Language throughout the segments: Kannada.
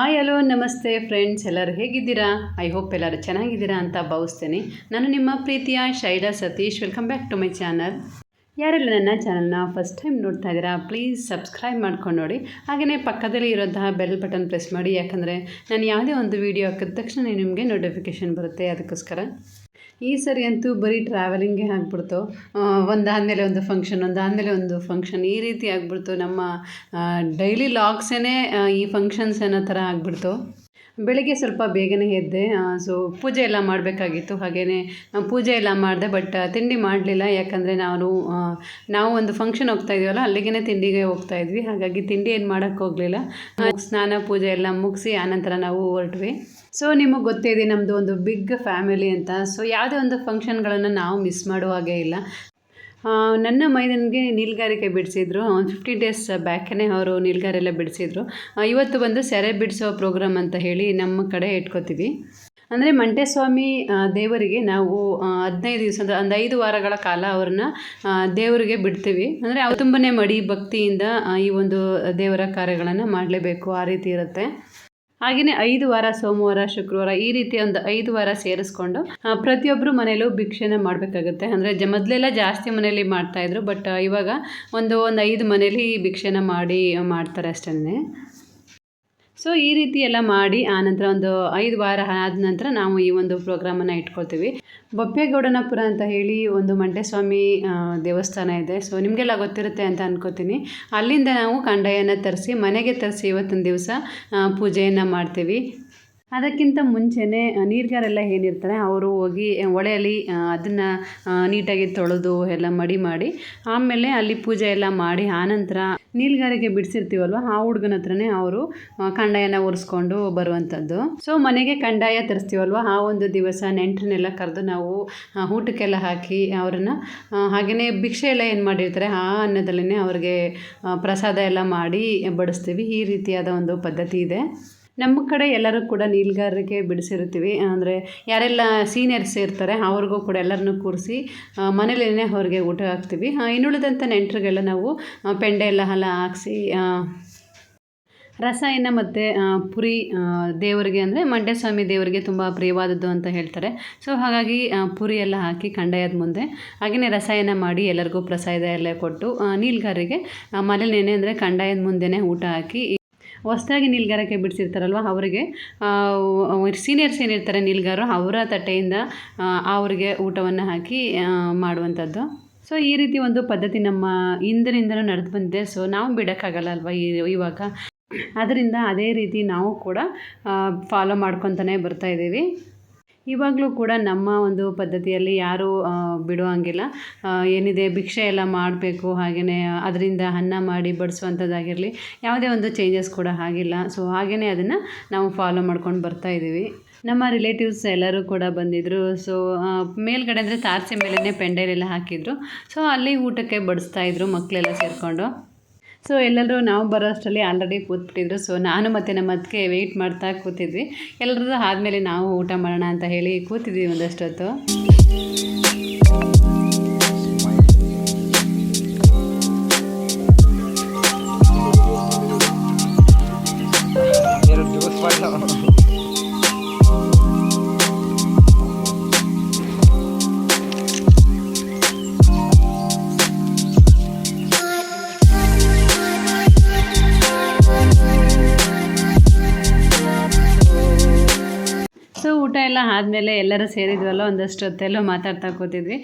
ಹಾಯ್, ಹಲೋ, ನಮಸ್ತೆ ಫ್ರೆಂಡ್ಸ್ ಎಲ್ಲರೂ ಹೇಗಿದ್ದೀರಾ? ಐ ಹೋಪ್ ಎಲ್ಲರೂ ಚೆನ್ನಾಗಿದ್ದೀರಾ ಅಂತ ಭಾವಿಸ್ತೇನೆ. ನಾನು ನಿಮ್ಮ ಪ್ರೀತಿಯ Shaila Satish. Welcome back to my channel ಯಾರೆಲ್ಲ ನನ್ನ ಚಾನಲ್ನ ಫಸ್ಟ್ ಟೈಮ್ ನೋಡ್ತಾ ಇದ್ದೀರಾ ಪ್ಲೀಸ್ ಸಬ್ಸ್ಕ್ರೈಬ್ ಮಾಡ್ಕೊಂಡು ನೋಡಿ. ಹಾಗೆಯೇ ಪಕ್ಕದಲ್ಲಿ ಇರೋಂತಹ ಬೆಲ್ ಬಟನ್ ಪ್ರೆಸ್ ಮಾಡಿ, ಯಾಕಂದರೆ ನಾನು ಯಾವುದೇ ಒಂದು ವೀಡಿಯೋ ಹಾಕಿದ ತಕ್ಷಣ ನಿಮಗೆ ನೋಟಿಫಿಕೇಷನ್ ಬರುತ್ತೆ ಅದಕ್ಕೋಸ್ಕರ. ಈ ಸರಿ ಅಂತೂ ಬರೀ ಟ್ರಾವೆಲಿಂಗೇ ಆಗ್ಬಿಡ್ತು. ಒಂದಾದಮೇಲೆ ಒಂದು ಫಂಕ್ಷನ್ ಒಂದಾದಮೇಲೆ ಒಂದು ಫಂಕ್ಷನ್ ಈ ರೀತಿ ಆಗ್ಬಿಡ್ತು ನಮ್ಮ ಡೈಲಿ ಲಾಗ್ಸೇ ಈ ಫಂಕ್ಷನ್ಸ್ ಅನ್ನೋ ಥರ ಆಗ್ಬಿಡ್ತು. ಬೆಳಿಗ್ಗೆ ಸ್ವಲ್ಪ ಬೇಗನೆ ಎದ್ದೆ ಸೊ ಪೂಜೆ ಎಲ್ಲ ಮಾಡಬೇಕಾಗಿತ್ತು. ಹಾಗೆಯೇ ಪೂಜೆ ಎಲ್ಲ ಮಾಡಿದೆ ಬಟ್ ತಿಂಡಿ ಮಾಡಲಿಲ್ಲ. ಯಾಕಂದರೆ ನಾನು ನಾವು ಒಂದು ಫಂಕ್ಷನ್ ಹೋಗ್ತಾ ಇದೀವಲ್ಲ ಅಲ್ಲಿಗೆ ತಿಂಡಿಗೆ ಹೋಗ್ತಾ ಇದ್ವಿ. ಹಾಗಾಗಿ ತಿಂಡಿ ಏನು ಮಾಡೋಕ್ಕೆ ಹೋಗಲಿಲ್ಲ. ಸ್ನಾನ, ಪೂಜೆ ಎಲ್ಲ ಮುಗಿಸಿ, ಆನಂತರ ನಾವು ಹೊರಟ್ವಿ. ಸೊ ನಿಮಗೆ ಗೊತ್ತೇ ಇದೆ ನಮ್ಮದು ಒಂದು ಬಿಗ್ ಫ್ಯಾಮಿಲಿ ಅಂತ. ಸೊ ಯಾವುದೇ ಒಂದು ಫಂಕ್ಷನ್ಗಳನ್ನು ನಾವು ಮಿಸ್ ಮಾಡುವ ಹಾಗೆ ಇಲ್ಲ. ನನ್ನ ಮೈದನಿಗೆ ನೀಲ್ಗಾರಿಕೆ ಬಿಡಿಸಿದ್ರು. ಒಂದು ಫಿಫ್ಟಿ ಡೇಸ್ ಬ್ಯಾಕೇ ಅವರು ನೀಲ್ಗಾರೆಲ್ಲ ಬಿಡಿಸಿದ್ರು. ಇವತ್ತು ಬಂದು ಸೆರೆ ಬಿಡಿಸೋ ಪ್ರೋಗ್ರಾಮ್ ಅಂತ ಹೇಳಿ ನಮ್ಮ ಕಡೆ ಇಟ್ಕೋತೀವಿ. ಅಂದರೆ ಮಂಟೇಸ್ವಾಮಿ ದೇವರಿಗೆ ನಾವು ಹದಿನೈದು ದಿವಸ ಅಂದರೆ ಒಂದು ಐದು ವಾರಗಳ ಕಾಲ ಅವ್ರನ್ನ ದೇವರಿಗೆ ಬಿಡ್ತೀವಿ. ಅಂದರೆ ಅವ್ರು ತುಂಬನೇ ಮಡಿ ಭಕ್ತಿಯಿಂದ ಈ ಒಂದು ದೇವರ ಕಾರ್ಯಗಳನ್ನು ಮಾಡಲೇಬೇಕು. ಆ ರೀತಿ ಇರುತ್ತೆ. ಹಾಗೆಯೇ ಐದು ವಾರ ಸೋಮವಾರ, ಶುಕ್ರವಾರ ಈ ರೀತಿ ಒಂದು ಐದು ವಾರ ಸೇರಿಸ್ಕೊಂಡು ಪ್ರತಿಯೊಬ್ಬರು ಮನೇಲೂ ಭಿಕ್ಷೆನ ಮಾಡಬೇಕಾಗುತ್ತೆ. ಅಂದರೆ ಜ, ಮೊದಲೆಲ್ಲ ಜಾಸ್ತಿ ಮನೇಲಿ ಮಾಡ್ತಾಯಿದ್ರು ಬಟ್ ಇವಾಗ ಒಂದು ಒಂದು ಐದು ಮನೇಲಿ ಭಿಕ್ಷೆನ ಮಾಡಿ ಮಾಡ್ತಾರೆ ಅಷ್ಟೇ ಸೊ ಈ ರೀತಿ ಎಲ್ಲ ಮಾಡಿ ಆನಂತರ ಒಂದು ಐದು ವಾರ ಆದ ನಂತರ ನಾವು ಈ ಒಂದು ಪ್ರೋಗ್ರಾಮನ್ನು ಇಟ್ಕೊಳ್ತೀವಿ. ಬೊಪ್ಪೇಗೌಡನಪುರ ಅಂತ ಹೇಳಿ ಒಂದು ಮಂಟೇಸ್ವಾಮಿ ದೇವಸ್ಥಾನ ಇದೆ. ಸೊ ನಿಮಗೆಲ್ಲ ಗೊತ್ತಿರುತ್ತೆ ಅಂತ ಅನ್ಕೋತೀನಿ. ಅಲ್ಲಿಂದ ನಾವು ಕಂಡಾಯನ ತರಿಸಿ, ಮನೆಗೆ ತರಿಸಿ ಇವತ್ತಿನ ದಿವಸ ಪೂಜೆಯನ್ನು ಮಾಡ್ತೀವಿ. ಅದಕ್ಕಿಂತ ಮುಂಚೆನೇ ನೀರ್ಗಾರೆಲ್ಲ ಏನಿರ್ತಾರೆ ಅವರು ಹೋಗಿ ಹೊಳೆಯಲ್ಲಿ ಅದನ್ನು ನೀಟಾಗಿ ತೊಳೆದು ಎಲ್ಲ ಮಡಿ ಮಾಡಿ, ಆಮೇಲೆ ಅಲ್ಲಿ ಪೂಜೆ ಎಲ್ಲ ಮಾಡಿ, ಆನಂತರ ನೀಲ್ಗಾರಿಗೆ ಬಿಡಿಸಿರ್ತೀವಲ್ವ, ಆ ಹುಡುಗನ ಹತ್ರನೇ ಅವರು ಕಂಡಾಯನ ಒರೆಸ್ಕೊಂಡು ಬರುವಂಥದ್ದು. ಸೊ ಮನೆಗೆ ಕಂಡಾಯ ತರಿಸ್ತೀವಲ್ವ, ಆ ಒಂದು ದಿವಸ ನೆಂಟರನ್ನೆಲ್ಲ ಕರೆದು ನಾವು ಊಟಕ್ಕೆಲ್ಲ ಹಾಕಿ ಅವ್ರನ್ನ ಹಾಗೆಯೇ ಭಿಕ್ಷೆ ಎಲ್ಲ ಏನು ಮಾಡಿರ್ತಾರೆ, ಆ ಅನ್ನದಲ್ಲೇ ಅವ್ರಿಗೆ ಪ್ರಸಾದ ಎಲ್ಲ ಮಾಡಿ ಬಡಿಸ್ತೀವಿ. ಈ ರೀತಿಯಾದ ಒಂದು ಪದ್ಧತಿ ಇದೆ. ನಮ್ಮ ಕಡೆ ಎಲ್ಲರೂ ಕೂಡ ನೀಲ್ಗಾರರಿಗೆ ಬಿಡಿಸಿರ್ತೀವಿ ಅಂದರೆ ಯಾರೆಲ್ಲ ಸೀನಿಯರ್ಸ್ ಇರ್ತಾರೆ, ಅವ್ರಿಗೂ ಕೂಡ ಎಲ್ಲರನ್ನೂ ಕೂರಿಸಿ ಮನೇಲೇ ಅವ್ರಿಗೆ ಊಟ ಹಾಕ್ತೀವಿ. ಇನ್ನುಳಿದಂಥ ನೆಂಟರಿಗೆಲ್ಲ ನಾವು ಪೆಂಡೆ ಎಲ್ಲ ಹಲ ಹಾಕ್ಸಿ ರಸಾಯನ ಮತ್ತು ಪುರಿ ದೇವರಿಗೆ ಅಂದರೆ ಮಂಡ್ಯಸ್ವಾಮಿ ದೇವರಿಗೆ ತುಂಬ ಪ್ರಿಯವಾದದ್ದು ಅಂತ ಹೇಳ್ತಾರೆ. ಸೊ, ಹಾಗಾಗಿ ಪುರಿ ಎಲ್ಲ ಹಾಕಿ ಕಂಡಾಯದ ಮುಂದೆ ಹಾಗೆಯೇ ರಸಾಯನ ಮಾಡಿ ಎಲ್ಲರಿಗೂ ಪ್ರಸಾದ ಎಲ್ಲ ಕೊಟ್ಟು ನೀಲ್ಗಾರಿಗೆ ಮನೇಲೇನೆ ಅಂದರೆ ಕಂಡಾಯದ ಮುಂದೆನೇ ಊಟ ಹಾಕಿ ಹೊಸ್ದಾಗಿ ನೀಲ್ಗಾರಕ್ಕೆ ಬಿಡಿಸಿರ್ತಾರಲ್ವ ಅವರಿಗೆ? ಸೀನಿಯರ್ಸ್ ಏನಿರ್ತಾರೆ ನೀಲ್ಗಾರು ಅವರ ತಟ್ಟೆಯಿಂದ ಅವ್ರಿಗೆ ಊಟವನ್ನು ಹಾಕಿ ಮಾಡುವಂಥದ್ದು. ಸೊ ಈ ರೀತಿ ಒಂದು ಪದ್ಧತಿ ನಮ್ಮ ಹಿಂದಿನಿಂದಲೂ ನಡೆದು ಬಂದಿದೆ. ಸೊ ನಾವು ಬಿಡೋಕ್ಕಾಗಲ್ಲ ಅಲ್ವಾ ಇವಾಗ? ಅದರಿಂದ ಅದೇ ರೀತಿ ನಾವು ಕೂಡ ಫಾಲೋ ಮಾಡ್ಕೊತಾನೆ ಬರ್ತಾ ಇದ್ದೀವಿ. ಇವಾಗಲೂ ಕೂಡ ನಮ್ಮ ಒಂದು ಪದ್ಧತಿಯಲ್ಲಿ ಯಾರೂ ಬಿಡುವಂಗಿಲ್ಲ ಏನಿದೆ, ಭಿಕ್ಷೆ ಎಲ್ಲ ಮಾಡಬೇಕು ಹಾಗೆಯೇ ಅದರಿಂದ ಅನ್ನ ಮಾಡಿ ಬಡಿಸುವಂಥದ್ದಾಗಿರಲಿ, ಯಾವುದೇ ಒಂದು ಚೇಂಜಸ್ ಕೂಡ ಆಗಿಲ್ಲ. ಸೊ ಹಾಗೆಯೇ ಅದನ್ನು ನಾವು ಫಾಲೋ ಮಾಡ್ಕೊಂಡು ಬರ್ತಾ ಇದ್ದೀವಿ. ನಮ್ಮ ರಿಲೇಟಿವ್ಸ್ ಎಲ್ಲರೂ ಕೂಡ ಬಂದಿದ್ದರು ಸೊ ಮೇಲ್ಗಡೆ ಅಂದರೆ ತಾರಸಿ ಮೇಲೇ ಪೆಂಡೆಲೆಲ್ಲ ಹಾಕಿದ್ರು. ಸೊ ಅಲ್ಲಿ ಊಟಕ್ಕೆ ಬಡಿಸ್ತಾಯಿದ್ರು ಮಕ್ಕಳೆಲ್ಲ ಸೇರಿಕೊಂಡು. ಸೊ ಎಲ್ಲರೂ ನಾವು ಬರೋ ಅಷ್ಟರಲ್ಲಿ ಆಲ್ರೆಡಿ ಕೂತ್ಬಿಟ್ಟಿದ್ರು. ಸೊ ನಾನು ಮತ್ತು ನಮ್ಮ ಅದಕ್ಕೆ ವೆಯ್ಟ್ ಮಾಡ್ತಾ ಕೂತಿದ್ವಿ. ಎಲ್ಲರದ್ದು ಆದಮೇಲೆ ನಾವು ಊಟ ಮಾಡೋಣ ಅಂತ ಹೇಳಿ ಕೂತಿದ್ವಿ ಒಂದಷ್ಟು ಹೊತ್ತು ಊಟ ಎಲ್ಲ ಆದಮೇಲೆ ಎಲ್ಲರೂ ಸೇರಿದ್ವಲ್ಲ ಒಂದಷ್ಟು ಹೊತ್ತೆಲ್ಲೋ ಮಾತಾಡ್ತಾ ಕೂತಿದ್ವಿ.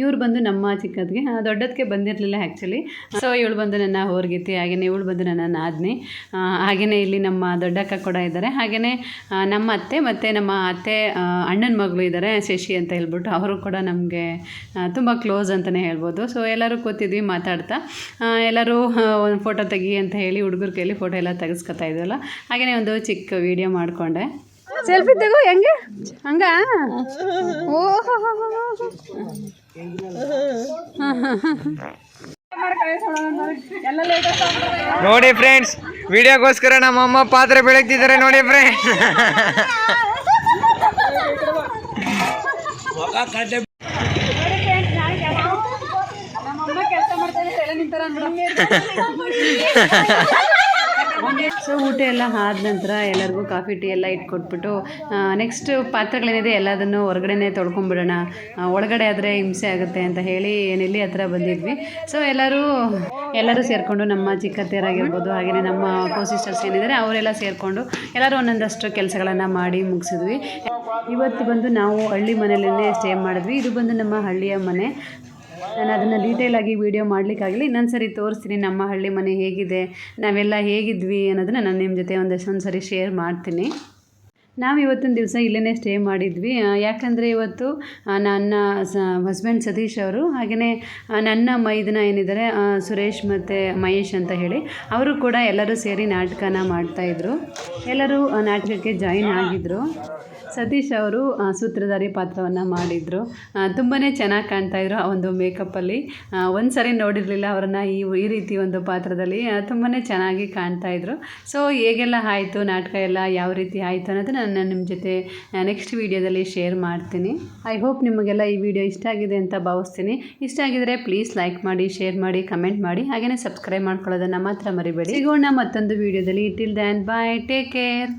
ಇವ್ರು ಬಂದು ನಮ್ಮ ಚಿಕ್ಕದ್ಗೆ ದೊಡ್ಡದಕ್ಕೆ ಬಂದಿರಲಿಲ್ಲ ಆ್ಯಕ್ಚುಲಿ ಸೊ ಇವಳು ಬಂದು ನನ್ನ ಹೋರ್ಗಿತಿ ಹಾಗೆಯೇ ಇವಳು ಬಂದು ನನ್ನ ನಾದ್ನಿ ಹಾಗೆಯೇ ಇಲ್ಲಿ ನಮ್ಮ ದೊಡ್ಡಕ್ಕ ಕೂಡ ಇದ್ದಾರೆ. ಹಾಗೆಯೇ ನಮ್ಮ ಅತ್ತೆ ಮತ್ತು ನಮ್ಮ ಅತ್ತೆ ಅಣ್ಣನ ಮಗಳು ಇದ್ದಾರೆ, ಶಶಿ ಅಂತ ಹೇಳ್ಬಿಟ್ಟು ಅವರು ಕೂಡ ನಮಗೆ ತುಂಬ ಕ್ಲೋಸ್ ಅಂತಲೇ ಹೇಳ್ಬೋದು. ಸೊ ಎಲ್ಲರೂ ಕೂತಿದ್ವಿ, ಮಾತಾಡ್ತಾ. ಎಲ್ಲರೂ ಒಂದು ಫೋಟೋ ತೆಗಿ ಅಂತ ಹೇಳಿ ಹುಡುಗರ ಕೈಲಿ ಫೋಟೋ ಎಲ್ಲ ತೆಗೆಸ್ಕೊತಾ ಇದ್ವಲ್ಲ. ಹಾಗೆಯೇ ಒಂದು ಚಿಕ್ಕ ವಿಡಿಯೋ ಮಾಡಿಕೊಂಡೆ. ಸೆಲ್ಫಿ ತೆಗೋ ಹೆಂಗೆ? ಹಂಗ? ನೋಡಿ ಫ್ರೆಂಡ್ಸ್ ವಿಡಿಯೋಗೋಸ್ಕರ ನಮ್ಮ ಅಮ್ಮ ಪಾತ್ರೆ ಬೆಳಗ್ತಿದ್ದಾರೆ ನೋಡಿ ಫ್ರೆಂಡ್ಸ್ ನಮ್ಮಮ್ಮ ಕೆಲಸ ಮಾಡ್ತಾ ಇದ್ರೆ ನಿಂತಾರ ಸೊ ಊಟ ಎಲ್ಲ ಆದ ನಂತರ ಎಲ್ಲರಿಗೂ ಕಾಫಿ, ಟೀ ಎಲ್ಲ ಇಟ್ಕೊಟ್ಬಿಟ್ಟು ನೆಕ್ಸ್ಟ್ ಪಾತ್ರೆಗಳೇನಿದೆ ಎಲ್ಲದನ್ನು ಹೊರಗಡೆನೇ ತೊಳ್ಕೊಂಬಿಡೋಣ ಒಳಗಡೆ ಆದರೆ ಹಿಂಸೆ ಆಗುತ್ತೆ ಅಂತ ಹೇಳಿ ನೆಲ್ಲಿ ಹತ್ರ ಬಂದಿದ್ವಿ. ಸೊ ಎಲ್ಲರೂ ಎಲ್ಲರೂ ಸೇರಿಕೊಂಡು ನಮ್ಮ ಚಿಕ್ಕತ್ತೆಯರಾಗಿರ್ಬೋದು ಹಾಗೆಯೇ ನಮ್ಮ ಕೋ ಸಿಸ್ಟರ್ಸ್ ಏನಿದ್ದಾರೆ ಅವರೆಲ್ಲ ಸೇರಿಕೊಂಡು ಎಲ್ಲರೂ ಒಂದೊಂದಷ್ಟು ಕೆಲಸಗಳನ್ನು ಮಾಡಿ ಮುಗಿಸಿದ್ವಿ. ಇವತ್ತು ಬಂದು ನಾವು ಹಳ್ಳಿ ಮನೆಯಲ್ಲೇ ಸ್ಟೇ ಮಾಡಿದ್ವಿ. ಇದು ಬಂದು ನಮ್ಮ ಹಳ್ಳಿಯ ಮನೆ. ನಾನು ಅದನ್ನು ಡೀಟೇಲಾಗಿ ವೀಡಿಯೋ ಮಾಡಲಿಕ್ಕಾಗಲಿ ಇನ್ನೊಂದು ಸರಿ ತೋರಿಸ್ತೀನಿ ನಮ್ಮ ಹಳ್ಳಿ ಮನೆ ಹೇಗಿದೆ, ನಾವೆಲ್ಲ ಹೇಗಿದ್ವಿ ಅನ್ನೋದನ್ನು ನಾನು ನಿಮ್ಮ ಜೊತೆ ಒಂದಷ್ಟೊಂದು ಸರಿ ಶೇರ್ ಮಾಡ್ತೀನಿ. ನಾವು ಇವತ್ತಿನ ದಿವಸ ಇಲ್ಲೇ ಸ್ಟೇ ಮಾಡಿದ್ವಿ. ಯಾಕಂದರೆ ಇವತ್ತು ನನ್ನ ಸ ಹಸ್ಬೆಂಡ್ ಸತೀಶ್ ಅವರು ಹಾಗೆಯೇ ನನ್ನ ಮೈದನ ಏನಿದ್ದಾರೆ ಸುರೇಶ್ ಮತ್ತು ಮಹೇಶ್ ಅಂತ ಹೇಳಿ, ಅವರು ಕೂಡ ಎಲ್ಲರೂ ಸೇರಿ ನಾಟಕನ ಮಾಡ್ತಾಯಿದ್ರು ಎಲ್ಲರೂ ನಾಟಕಕ್ಕೆ ಜಾಯಿನ್ ಆಗಿದ್ದರು ಸತೀಶ್ ಅವರು ಸೂತ್ರಧಾರಿ ಪಾತ್ರವನ್ನು ಮಾಡಿದರು. ತುಂಬಾ ಚೆನ್ನಾಗಿ ಕಾಣ್ತಾ ಇದ್ರು ಆ ಒಂದು ಮೇಕಪ್ಪಲ್ಲಿ ಒಂದು ಸರಿ ನೋಡಿರಲಿಲ್ಲ ಅವರನ್ನು ಈ ಈ ರೀತಿ ಒಂದು ಪಾತ್ರದಲ್ಲಿ. ತುಂಬಾ ಚೆನ್ನಾಗಿ ಕಾಣ್ತಾ ಇದ್ರು. ಸೊ ಹೇಗೆಲ್ಲ ಆಯಿತು, ನಾಟಕ ಎಲ್ಲ ಯಾವ ರೀತಿ ಆಯಿತು ಅನ್ನೋದನ್ನ ನಾನು ನಿಮ್ಮ ಜೊತೆ ನೆಕ್ಸ್ಟ್ ವೀಡಿಯೋದಲ್ಲಿ ಶೇರ್ ಮಾಡ್ತೀನಿ. ಐ ಹೋಪ್ ನಿಮಗೆಲ್ಲ ಈ ವಿಡಿಯೋ ಇಷ್ಟ ಆಗಿದೆ ಅಂತ ಭಾವಿಸ್ತೀನಿ. ಇಷ್ಟ ಆಗಿದರೆ ಪ್ಲೀಸ್ ಲೈಕ್ ಮಾಡಿ ಶೇರ್ ಮಾಡಿ ಕಮೆಂಟ್ ಮಾಡಿ. ಹಾಗೆಯೇ ಸಬ್ಸ್ಕ್ರೈಬ್ ಮಾಡ್ಕೊಳ್ಳೋದನ್ನು ಮಾತ್ರ ಮರಿಬೇಡಿ. ಸಿಗೋಣ ಮತ್ತೊಂದು ವೀಡಿಯೋದಲ್ಲಿ till then bye take care